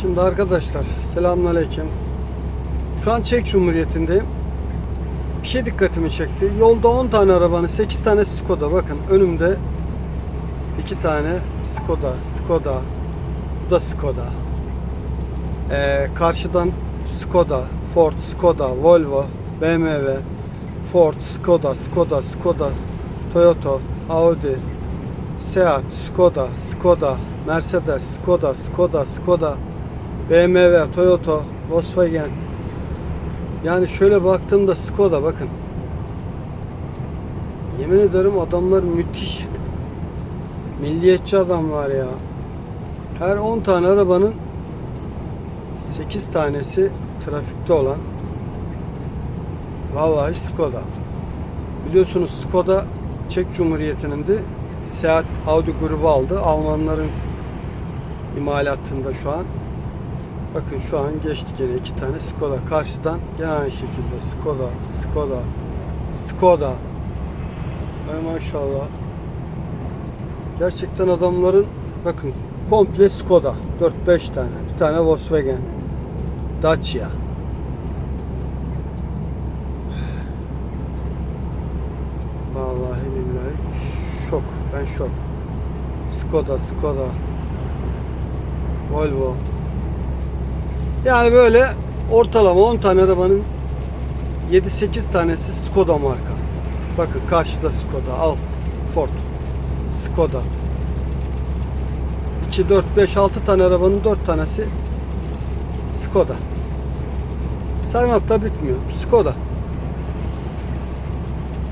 Şimdi arkadaşlar selamünaleyküm. Şu an Çek Cumhuriyeti'ndeyim. Bir şey dikkatimi çekti. Yolda 10 tane arabanın 8 tane Skoda. Bakın önümde 2 tane Skoda. Skoda. Bu da Skoda. Ee, karşıdan Skoda, Ford, Skoda, Volvo, BMW, Ford, Skoda, Skoda, Skoda, Toyota, Audi, Seat, Skoda, Skoda, Mercedes, Skoda, Skoda, Skoda, BMW, Toyota, Volkswagen. Yani şöyle baktığımda Skoda bakın. Yemin ederim adamlar müthiş. Milliyetçi adam var ya. Her 10 tane arabanın 8 tanesi trafikte olan vallahi Skoda. Biliyorsunuz Skoda Çek Cumhuriyeti'nin de Seat Audi grubu aldı. Almanların imalatında şu an. Bakın şu an geçtik yine iki tane Skoda. Karşıdan gene aynı şekilde Skoda, Skoda, Skoda. Ay maşallah. Gerçekten adamların bakın komple Skoda. 4-5 tane. Bir tane Volkswagen. Dacia. Vallahi billahi şok. Ben şok. Skoda, Skoda. Volvo. Yani böyle ortalama 10 tane arabanın 7-8 tanesi Skoda marka. Bakın karşıda Skoda, al Ford, Skoda. 2, 4, 5, 6 tane arabanın 4 tanesi Skoda. Saymakla bitmiyor. Skoda.